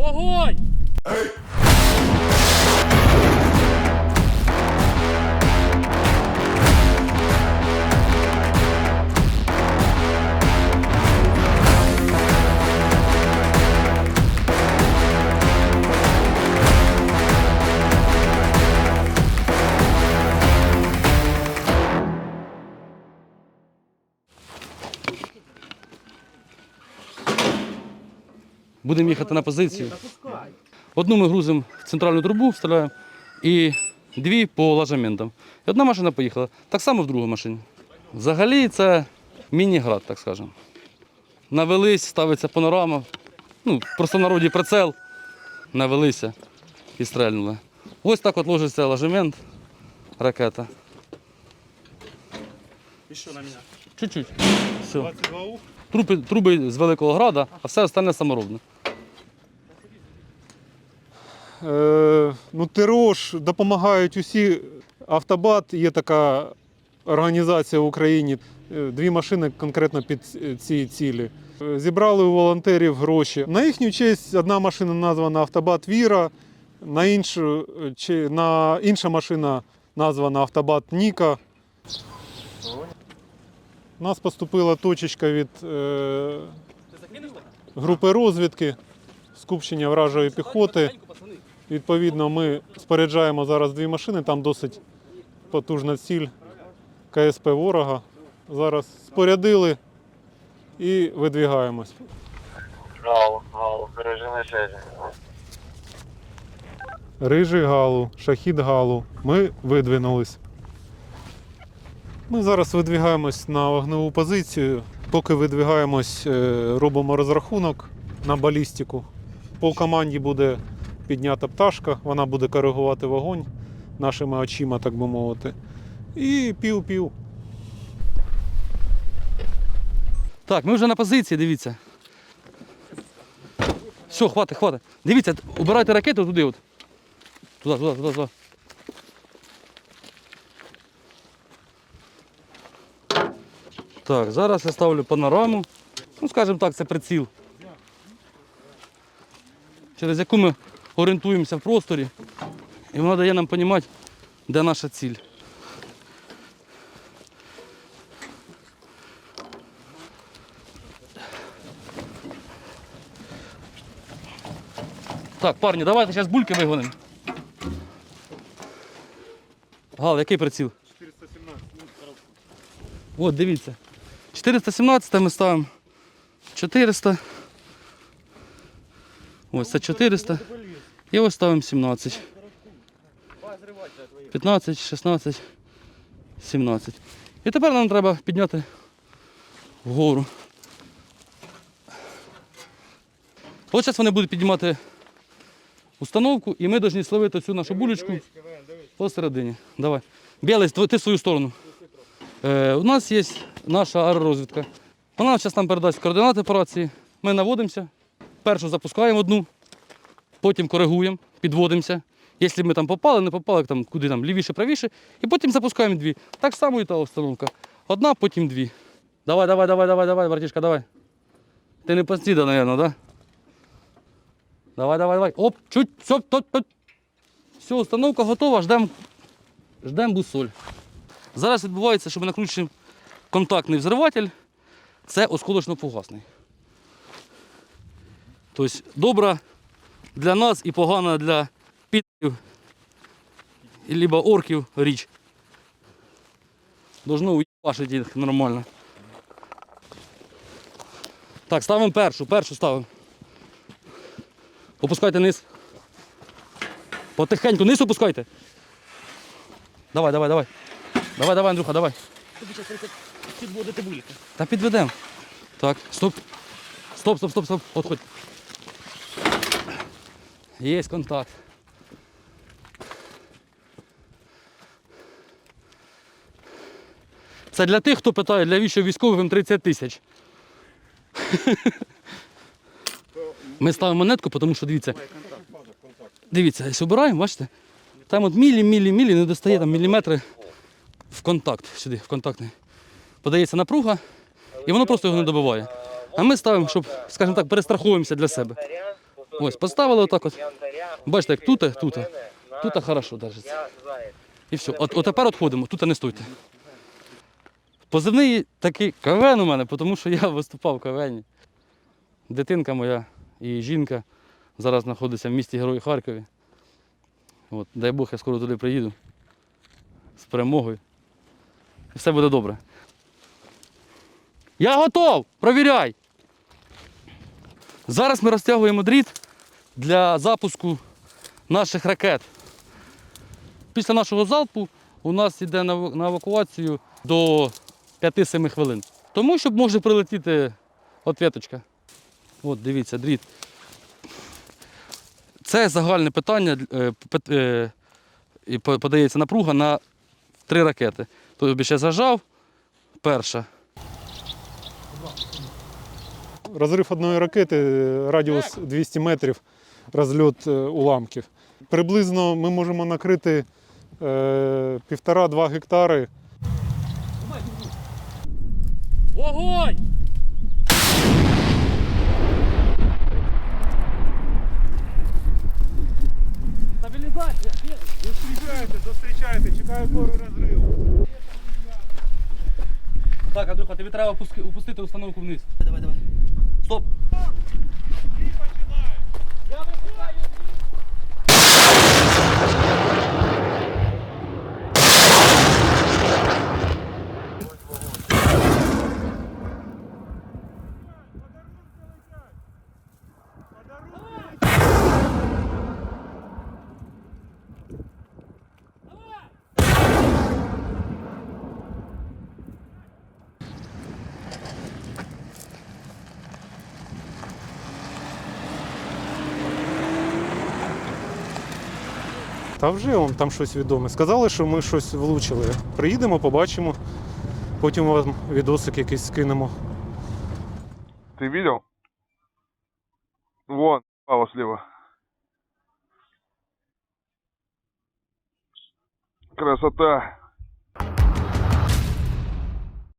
Вогонь! Будемо їхати на позицію. Одну ми грузимо в центральну трубу, вставляємо, і дві по ложементам. І одна машина поїхала. Так само в другу машині. Взагалі це міні-град, так скажемо. Навелись, ставиться панорама. Ну, просто в народі прицел. Навелися і стрельнули. Ось так от ложиться ложемент, ракета. І що на мене? Чуть-чуть. Все. Труби, труби з Великого Града, а все остальне саморобне. Е, ну, ТРО ж допомагають усі. Автобат є така організація в Україні. Е, Дві машини конкретно під ці цілі. Е, Зібрали у волонтерів гроші. На їхню честь одна машина названа Автобат Віра, на іншу е, чи на інша машина названа Автобат Ніка. У нас поступила точечка від е, групи розвідки, скупчення вражої піхоти. Відповідно, ми споряджаємо зараз дві машини, там досить потужна ціль КСП ворога. Зараз спорядили і видвігаємось. Галу, галу, режим на связи. Рижий Галу, Шахід Галу. Ми видвинулись. Ми зараз видвігаємось на вогневу позицію. Поки видвігаємось, е, робимо розрахунок на балістику. По команді буде піднята пташка, вона буде коригувати вогонь нашими очима, так би мовити. І пів-пів. Так, ми вже на позиції, дивіться. Все, хватить, хватить. Дивіться, убирайте ракету туди от. Туди, туди, туди, туди. Так, зараз я ставлю панораму. Ну, скажімо так, це приціл. Через яку ми орієнтуємося в просторі. І вона дає нам розуміти, де наша ціль. Так, парні, давайте зараз бульки вигонимо. Гал, який приціл? 417. От, дивіться. 417 ми ставимо. 400. Ось це 400. І ось ставимо 17. 15, 16, 17. І тепер нам треба підняти вгору. От зараз вони будуть піднімати установку, і ми повинні словити цю нашу булечку посередині. Давай. Білий, ти свою сторону. Е, у нас є наша аеророзвідка. Вона зараз нам передасть координати операції. Ми наводимося, першу запускаємо одну, потім коригуємо, підводимося. Якщо ми там попали, не попали, там, куди там, лівіше, правіше, і потім запускаємо дві. Так само і та установка. Одна, потім дві. Давай, давай, давай, давай, давай, братішка, давай. Ти не постійно, мабуть? Да? Давай, давай, давай. Оп, чуть, стоп, стоп, стоп. Все, установка готова, ждемо ждем бусоль. Зараз відбувається, що ми накручуємо контактний взриватель. Це осколочно-фугасний. Тобто добра для нас і погана для підів, либо орків річ. Должно уїбашити їх нормально. Так, ставимо першу, першу ставимо. Опускайте низ. Потихеньку низ опускайте. Давай, давай, давай. Давай, давай, Андрюха, давай. Тобі зараз підводити бульки. Та підведемо. Так, стоп. Стоп, стоп, стоп, стоп. Отходь. Є контакт. Це для тих, хто питає, для віщо військових 30 тисяч. Ми ставимо монетку, тому що дивіться. Дивіться, якщо обираємо, бачите? Там от мілі, мілі, мілі, не достає там міліметри в контакт сюди, в контактний. Подається напруга, і воно просто його не добиває. А ми ставимо, щоб, скажімо так, перестраховуємося для себе. Ось, поставили отак от. Бачите, як тут, тут, тут хорошо держиться. І все. От, от тепер відходимо, тут не стойте. Позивний такий КВН у мене, тому що я виступав в КВНі. Дитинка моя і жінка зараз знаходиться в місті Герої Харкові. От, дай Бог, я скоро туди приїду з перемогою. Все буде добре. Я готов! Провіряй! Зараз ми розтягуємо дріт для запуску наших ракет. Після нашого залпу у нас йде на евакуацію до 5-7 хвилин. Тому що може прилетіти ответочка. От, дивіться, дріт. Це загальне питання, е, е, подається напруга на три ракети. Тобто ще зажав, перша. Розрив одної ракети, е, радіус 200 метрів, розльот е, уламків. Приблизно ми можемо накрити е, півтора-два гектари. Огонь! Стабілізація! Зустрічайте, зустрічайте, чекаю пори розриву. Так, Андрюха, тобі треба опуски- опустити установку вниз. Давай, давай. Стоп! Та вже вам там щось відоме. Сказали, що ми щось влучили. Приїдемо, побачимо. Потім вам відосик якийсь скинемо. Ты видел? Вон, пало слева. Красота.